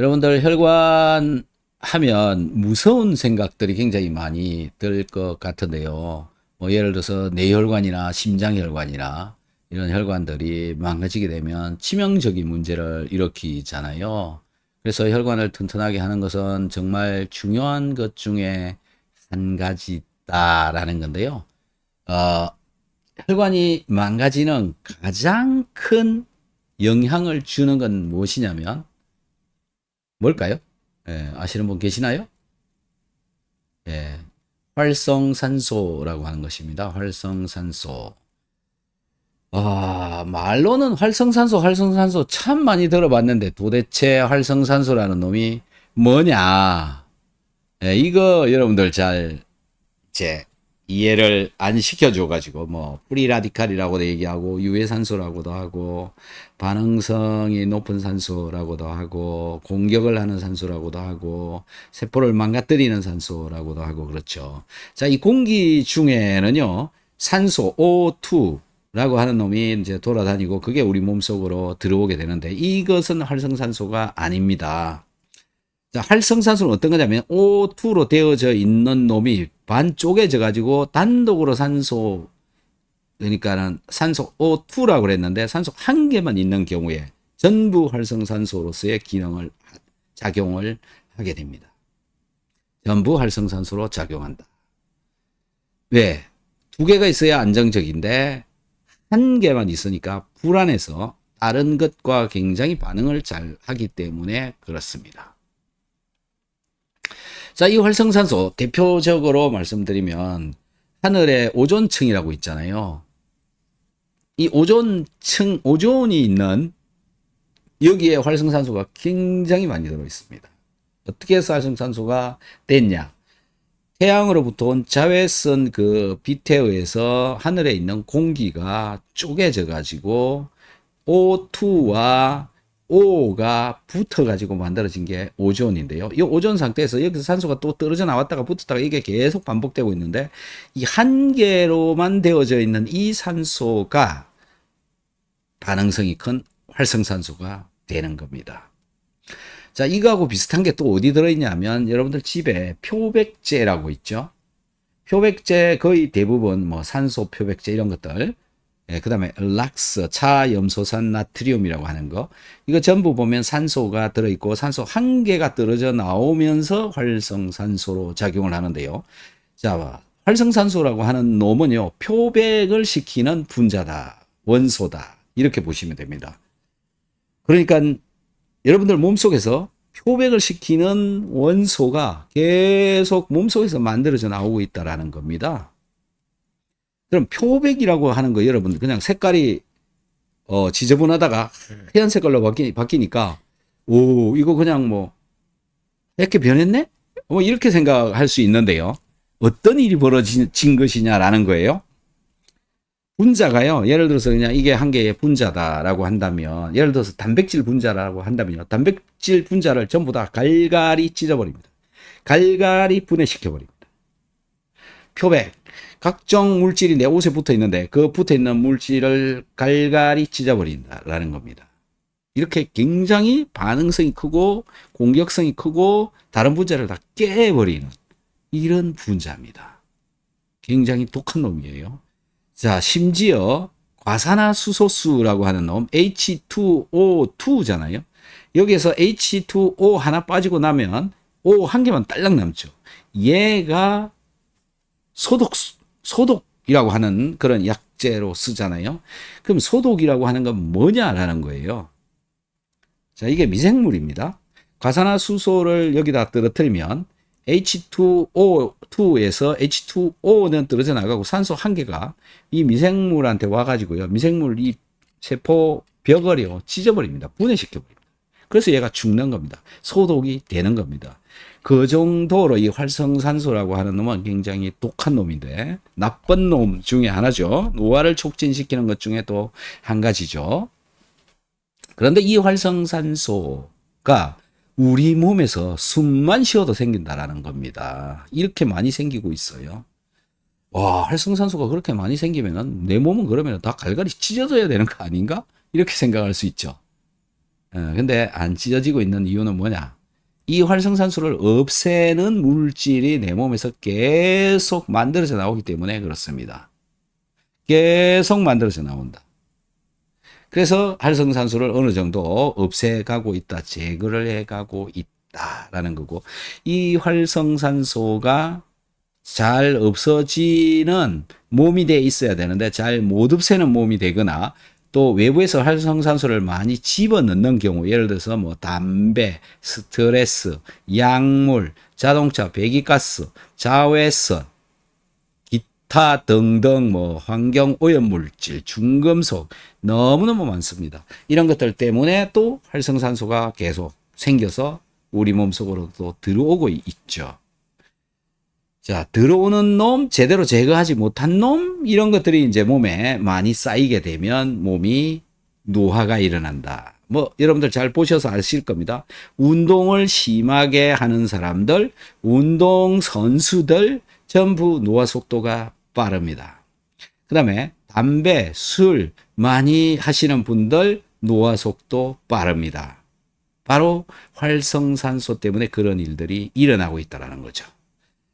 여러분들 혈관 하면 무서운 생각들이 굉장히 많이 들 것 같은데요. 뭐 예를 들어서 뇌혈관이나 심장혈관이나 이런 혈관들이 망가지게 되면 치명적인 문제를 일으키잖아요. 그래서 혈관을 튼튼하게 하는 것은 정말 중요한 것 중에 한 가지다라는 건데요. 어, 혈관이 망가지는 가장 큰 영향을 주는 건 무엇이냐면 뭘까요? 예, 아시는 분 계시나요? 예, 활성산소라고 하는 것입니다. 활성산소. 아, 말로는 활성산소, 활성산소 참 많이 들어봤는데 도대체 활성산소라는 놈이 뭐냐? 예, 이거 여러분들 잘 이제 이해를 안 시켜줘가지고 뭐 프리 라디칼이라고도 얘기하고 유해산소라고도 하고 반응성이 높은 산소라고도 하고 공격을 하는 산소라고도 하고 세포를 망가뜨리는 산소라고도 하고 그렇죠. 자, 이 공기 중에는요 산소 O2 라고 하는 놈이 이제 돌아다니고 그게 우리 몸속으로 들어오게 되는데 이것은 활성산소가 아닙니다. 자, 활성산소는 어떤 거냐면 O2로 되어져 있는 놈이 반 쪼개져 가지고 단독으로 산소 그러니까는 산소 O2라고 그랬는데 산소 한 개만 있는 경우에 전부 활성산소로서의 기능을 작용을 하게 됩니다. 전부 활성산소로 작용한다. 왜? 두 개가 있어야 안정적인데 한 개만 있으니까 불안해서 다른 것과 굉장히 반응을 잘 하기 때문에 그렇습니다. 자, 이 활성산소 대표적으로 말씀드리면 하늘에 오존층이라고 있잖아요. 이 오존층, 오존이 있는 여기에 활성산소가 굉장히 많이 들어 있습니다. 어떻게 해서 활성산소가 됐냐? 태양으로부터 온 자외선 그 빛에 의해서 하늘에 있는 공기가 쪼개져 가지고 O2와 O가 붙어 가지고 만들어진 게 오존인데요. 이 오존 상태에서 여기서 산소가 또 떨어져 나왔다가 붙었다가 이게 계속 반복되고 있는데 이 한 개로만 되어져 있는 이 산소가 반응성이 큰 활성산소가 되는 겁니다. 자, 이거하고 비슷한 게 또 어디 들어있냐면 여러분들 집에 표백제라고 있죠. 표백제 거의 대부분 뭐 산소 표백제 이런 것들 예, 그 다음에 락스, 차염소산 나트리움이라고 하는 거. 이거 전부 보면 산소가 들어있고 산소 한 개가 떨어져 나오면서 활성산소로 작용을 하는데요. 자, 활성산소라고 하는 놈은요, 표백을 시키는 분자다, 원소다. 이렇게 보시면 됩니다. 그러니까 여러분들 몸속에서 표백을 시키는 원소가 계속 몸속에서 만들어져 나오고 있다라는 겁니다. 그럼 표백이라고 하는 거 여러분들 그냥 색깔이 어 지저분하다가 하얀 색깔로 바뀌, 바뀌니까 오 이거 그냥 뭐 이렇게 변했네? 뭐 이렇게 생각할 수 있는데요. 어떤 일이 벌어진 것이냐라는 거예요. 분자가요. 예를 들어서 그냥 이게 한 개의 분자다라고 한다면 예를 들어서 단백질 분자라고 한다면요. 단백질 분자를 전부 다 갈갈이 찢어버립니다. 갈갈이 분해시켜 버립니다. 표백 각종 물질이 내 옷에 붙어 있는데 그 붙어 있는 물질을 갈갈이 찢어버린다라는 겁니다. 이렇게 굉장히 반응성이 크고 공격성이 크고 다른 분자를 다 깨버리는 이런 분자입니다. 굉장히 독한 놈이에요. 자, 심지어 과산화수소수라고 하는 놈 H2O2잖아요. 여기에서 H2O 하나 빠지고 나면 O 한 개만 딸랑 남죠. 얘가 소독 소독이라고 하는 그런 약재로 쓰잖아요. 그럼 소독이라고 하는 건 뭐냐라는 거예요. 자, 이게 미생물입니다. 과산화수소를 여기다 떨어뜨리면 H2O2에서 H2O는 떨어져 나가고 산소 한 개가 이 미생물한테 와가지고요. 미생물 이 세포 벽을요 찢어버립니다. 분해시켜버립니다. 그래서 얘가 죽는 겁니다. 소독이 되는 겁니다. 그 정도로 이 활성산소라고 하는 놈은 굉장히 독한 놈인데 나쁜 놈 중에 하나죠. 노화를 촉진시키는 것 중에 또 한 가지죠. 그런데 이 활성산소가 우리 몸에서 숨만 쉬어도 생긴다라는 겁니다. 이렇게 많이 생기고 있어요. 와, 활성산소가 그렇게 많이 생기면은 내 몸은 그러면 다 갈갈이 찢어져야 되는 거 아닌가? 이렇게 생각할 수 있죠. 어, 근데 안 찢어지고 있는 이유는 뭐냐? 이 활성산소를 없애는 물질이 내 몸에서 계속 만들어져 나오기 때문에 그렇습니다. 계속 만들어져 나온다. 그래서 활성산소를 어느 정도 없애가고 있다, 제거를 해가고 있다라는 거고, 이 활성산소가 잘 없어지는 몸이 돼 있어야 되는데 잘 못 없애는 몸이 되거나 또 외부에서 활성산소를 많이 집어넣는 경우 예를 들어서 뭐 담배, 스트레스, 약물, 자동차, 배기가스, 자외선, 기타 등등 뭐 환경 오염 물질, 중금속 너무너무 많습니다. 이런 것들 때문에 또 활성산소가 계속 생겨서 우리 몸속으로 또 들어오고 있죠. 자, 들어오는 놈, 제대로 제거하지 못한 놈, 이런 것들이 이제 몸에 많이 쌓이게 되면 몸이 노화가 일어난다. 뭐, 여러분들 잘 보셔서 아실 겁니다. 운동을 심하게 하는 사람들, 운동 선수들, 전부 노화 속도가 빠릅니다. 그 다음에 담배, 술 많이 하시는 분들, 노화 속도 빠릅니다. 바로 활성산소 때문에 그런 일들이 일어나고 있다는 거죠.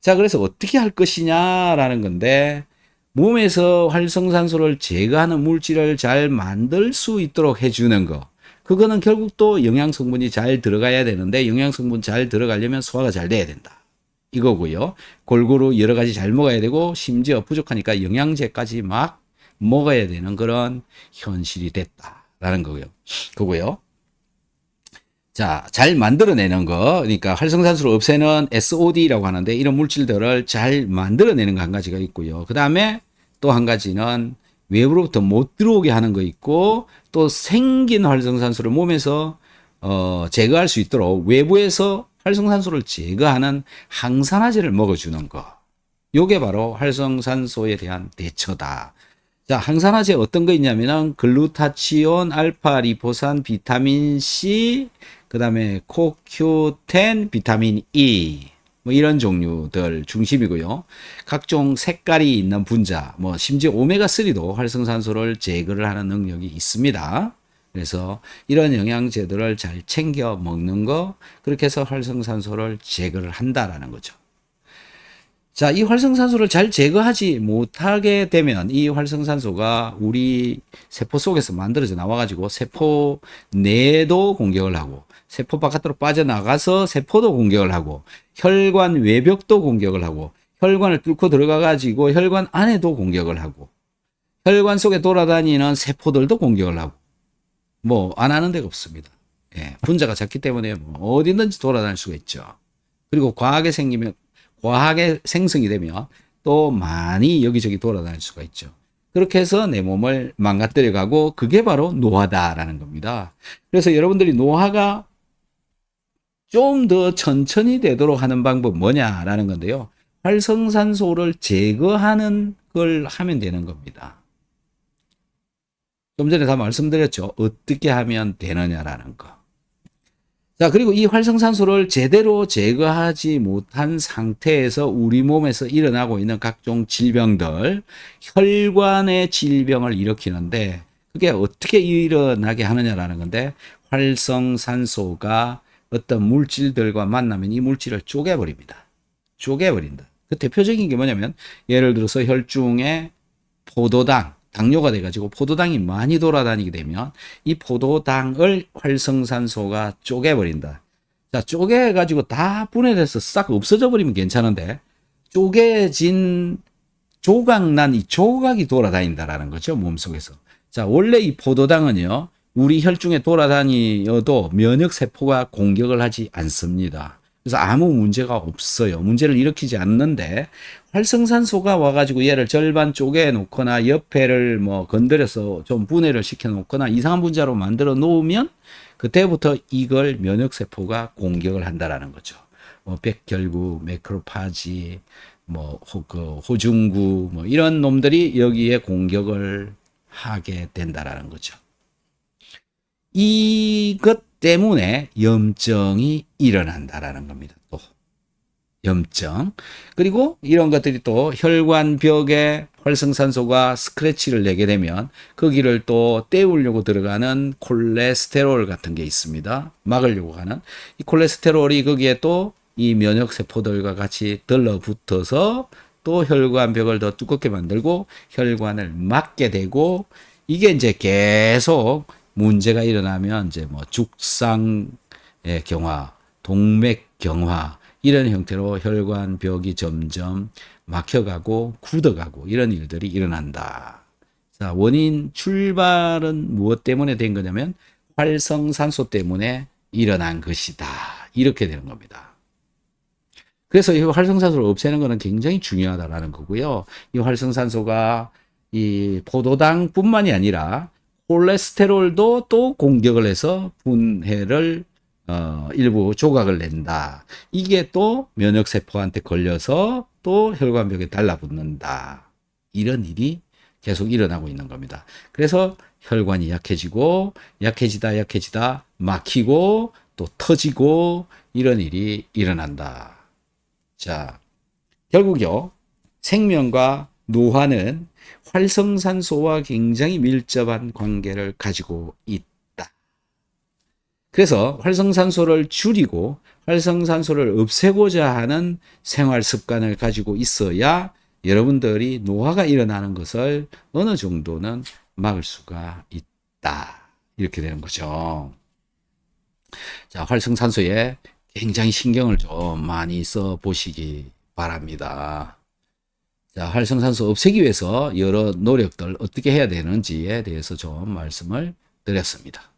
자, 그래서 어떻게 할 것이냐라는 건데, 몸에서 활성산소를 제거하는 물질을 잘 만들 수 있도록 해주는 거. 그거는 결국 또 영양 성분이 잘 들어가야 되는데, 영양 성분 잘 들어가려면 소화가 잘 돼야 된다. 이거고요. 골고루 여러 가지 잘 먹어야 되고, 심지어 부족하니까 영양제까지 막 먹어야 되는 그런 현실이 됐다라는 거고요. 그거요. 자, 잘 만들어내는 거, 그러니까 활성산소를 없애는 SOD라고 하는데 이런 물질들을 잘 만들어내는 거 한 가지가 있고요. 그 다음에 또 한 가지는 외부로부터 못 들어오게 하는 거 있고 또 생긴 활성산소를 몸에서 어, 제거할 수 있도록 외부에서 활성산소를 제거하는 항산화제를 먹어주는 거. 요게 바로 활성산소에 대한 대처다. 자, 항산화제 어떤 거 있냐면은 글루타치온, 알파 리포산, 비타민 C, 그 다음에 코큐텐, 비타민 E, 뭐 이런 종류들 중심이고요. 각종 색깔이 있는 분자, 뭐 심지어 오메가3도 활성산소를 제거를 하는 능력이 있습니다. 그래서 이런 영양제들을 잘 챙겨 먹는 거, 그렇게 해서 활성산소를 제거를 한다라는 거죠. 자, 이 활성산소를 잘 제거하지 못하게 되면 이 활성산소가 우리 세포 속에서 만들어져 나와가지고 세포 내도 공격을 하고 세포 바깥으로 빠져나가서 세포도 공격을 하고 혈관 외벽도 공격을 하고 혈관을 뚫고 들어가가지고 혈관 안에도 공격을 하고 혈관 속에 돌아다니는 세포들도 공격을 하고 뭐 안 하는 데가 없습니다. 예, 분자가 작기 때문에 뭐 어디든지 돌아다닐 수가 있죠. 그리고 과하게 생기면 과하게 생성이 되면 또 많이 여기저기 돌아다닐 수가 있죠. 그렇게 해서 내 몸을 망가뜨려 가고 그게 바로 노화다라는 겁니다. 그래서 여러분들이 노화가 좀 더 천천히 되도록 하는 방법 뭐냐라는 건데요. 활성산소를 제거하는 걸 하면 되는 겁니다. 좀 전에 다 말씀드렸죠. 어떻게 하면 되느냐라는 거. 자, 그리고 이 활성산소를 제대로 제거하지 못한 상태에서 우리 몸에서 일어나고 있는 각종 질병들, 혈관의 질병을 일으키는데, 그게 어떻게 일어나게 하느냐라는 건데, 활성산소가 어떤 물질들과 만나면 이 물질을 쪼개버립니다. 쪼개버린다. 그 대표적인 게 뭐냐면, 예를 들어서 혈중에 포도당, 당뇨가 돼가지고 포도당이 많이 돌아다니게 되면 이 포도당을 활성산소가 쪼개버린다. 자, 쪼개가지고 다 분해돼서 싹 없어져 버리면 괜찮은데, 쪼개진 조각난 이 조각이 돌아다닌다라는 거죠, 몸속에서. 자, 원래 이 포도당은요, 우리 혈중에 돌아다니어도 면역 세포가 공격을 하지 않습니다. 그래서 아무 문제가 없어요. 문제를 일으키지 않는데 활성산소가 와가지고 얘를 절반 쪼개 놓거나 옆에를 뭐 건드려서 좀 분해를 시켜 놓거나 이상한 분자로 만들어 놓으면 그때부터 이걸 면역세포가 공격을 한다라는 거죠. 뭐 백결구, 매크로파지, 뭐 호, 그 호중구 뭐 이런 놈들이 여기에 공격을 하게 된다라는 거죠. 이것 때문에 염증이 일어난다라는 겁니다. 또 염증 그리고 이런 것들이 또 혈관 벽에 활성산소가 스크래치를 내게 되면 거기를 또 때우려고 들어가는 콜레스테롤 같은 게 있습니다. 막으려고 하는 이 콜레스테롤이 거기에 또 이 면역 세포들과 같이 들러붙어서 또 혈관벽을 더 두껍게 만들고 혈관을 막게 되고 이게 이제 계속 문제가 일어나면 이제 뭐 죽상의 경화, 동맥 경화 이런 형태로 혈관 벽이 점점 막혀가고 굳어가고 이런 일들이 일어난다. 자, 원인 출발은 무엇 때문에 된 거냐면 활성산소 때문에 일어난 것이다. 이렇게 되는 겁니다. 그래서 이 활성산소를 없애는 것은 굉장히 중요하다라는 거고요. 이 활성산소가 이 포도당뿐만이 아니라 콜레스테롤도 또 공격을 해서 분해를 어, 일부 조각을 낸다. 이게 또 면역 세포한테 걸려서 또 혈관벽에 달라붙는다. 이런 일이 계속 일어나고 있는 겁니다. 그래서 혈관이 약해지고 약해지다 약해지다 막히고 또 터지고 이런 일이 일어난다. 자, 결국요. 생명과 노화는 활성산소와 굉장히 밀접한 관계를 가지고 있다. 그래서 활성산소를 줄이고 활성산소를 없애고자 하는 생활 습관을 가지고 있어야 여러분들이 노화가 일어나는 것을 어느 정도는 막을 수가 있다. 이렇게 되는 거죠. 자, 활성산소에 굉장히 신경을 좀 많이 써 보시기 바랍니다. 자, 활성산소 없애기 위해서 여러 노력들 어떻게 해야 되는지에 대해서 좀 말씀을 드렸습니다.